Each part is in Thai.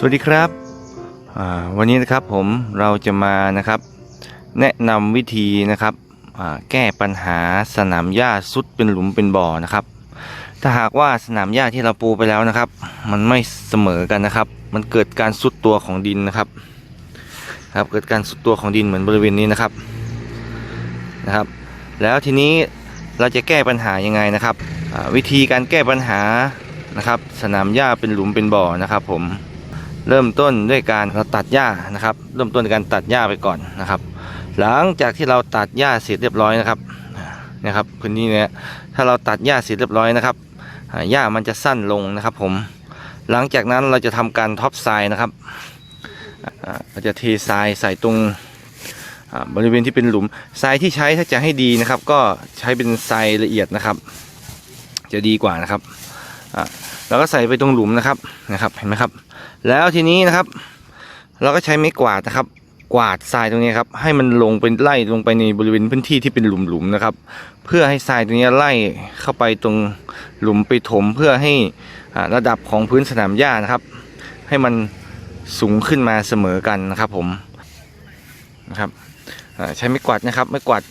สวัสดีครับวันนี้นะครับผมเราจะมานะครับ แนะนำวิธีนะครับแก้ปัญหาสนามหญ้าซุดเป็นหลุมเป็นบ่อนะครับ ถ้าหากว่าสนามหญ้าที่เราปูไปแล้วนะครับ มันไม่เสมอกันนะครับ มันเกิดการซุดตัวของดินนะครับครับเกิดการซุดตัวของดินเหมือนบริเวณนี้นะครับนะครับ แล้วทีนี้เราจะแก้ปัญหายังไงนะครับวิธีการแก้ปัญหานะครับ สนามหญ้าเป็นหลุมเป็นบ่อนะครับผม เริ่มต้นด้วยการเราตัดหญ้านะครับ เริ่มต้นด้วยการตัดหญ้าไปก่อนนะครับ หลังจากที่เราตัดหญ้าเสร็จเรียบร้อยนะครับนะครับพื้นที่เนี้ยถ้าเราตัดหญ้าเสร็จเรียบร้อยนะครับหญ้ามันจะสั้นลงนะครับ ผม หลังจากนั้นเราจะทำการท็อปทรายนะครับเราจะเททรายใส่ตรงบริเวณที่เป็นหลุมทรายที่ใช้ถ้าจะให้ดีนะครับ ก็ใช้เป็นทรายละเอียดนะครับ จะดีกว่านะครับ แล้วก็ใส่ไปตรงหลุมนะครับนะครับเห็นไหมครับ แล้วทีนี้นะครับ เราก็ใช้ไม้กวาดนะครับ กวาดทรายตรงนี้ครับให้มันลงเป็นไล่ลงไปในบริเวณพื้นที่ที่เป็นหลุมๆนะครับ เพื่อให้ทรายตรงนี้ไล่เข้าไปตรงหลุมไปถมเพื่อให้ระดับของพื้นสนามหญ้านะครับ ให้มันสูงขึ้นมาเสมอกันนะครับผมนะครับใช้ไม้กวาดนะครับไม้กวาด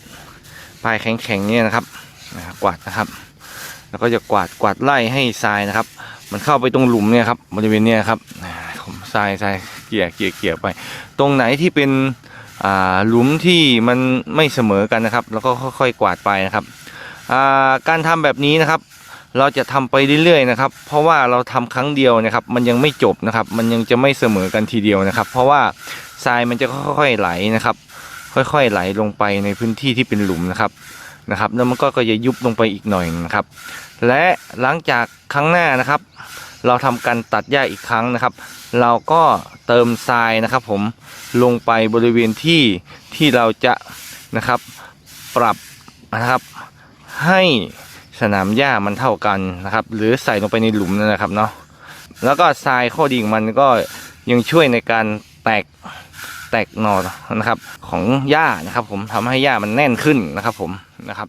ปลายแข็งๆเนี่ยนะครับกวาดนะครับ แล้วก็จะกวาดกวาดไล่ให้ทรายนะครับ มันเข้าไปตรงหลุมเนี่ยครับบริเวณเนี่ยครับผมทรายทรายเกี่ยเกี่ยเกี่ยไป ตรงไหนที่เป็นอ่าหลุมที่มันไม่เสมอกันนะครับ แล้วก็ค่อยๆกวาดไปนะครับอ่าการทำแบบนี้นะครับ เราจะทำไปเรื่อยๆนะครับ เพราะว่าเราทำครั้งเดียวนะครับ มันยังไม่จบนะครับ มันยังจะไม่เสมอกันทีเดียวนะครับ เพราะว่าทรายมันจะค่อยๆไหลนะครับ ค่อยๆไหลลงไปในพื้นที่ที่เป็นหลุมนะครับ นะครับแล้วมันก็ก็จะยุบลงไปอีกหน่อยนะครับ และหลังจากครั้งหน้านะครับ เราทำการตัดหญ้าอีกครั้งนะครับ เราก็เติมทรายนะครับ ผมลงไปบริเวณที่ที่เราจะนะครับปรับนะครับ ให้สนามหญ้ามันเท่ากันนะครับ หรือใส่ลงไปในหลุมนั่นนะครับเนาะแล้วก็ทรายข้อดีของมันก็ยังช่วยในการแตก แตกหน่อนะครับ ของหญ้านะครับ ผมทำให้หญ้ามันแน่นขึ้นนะครับ ผมนะครับ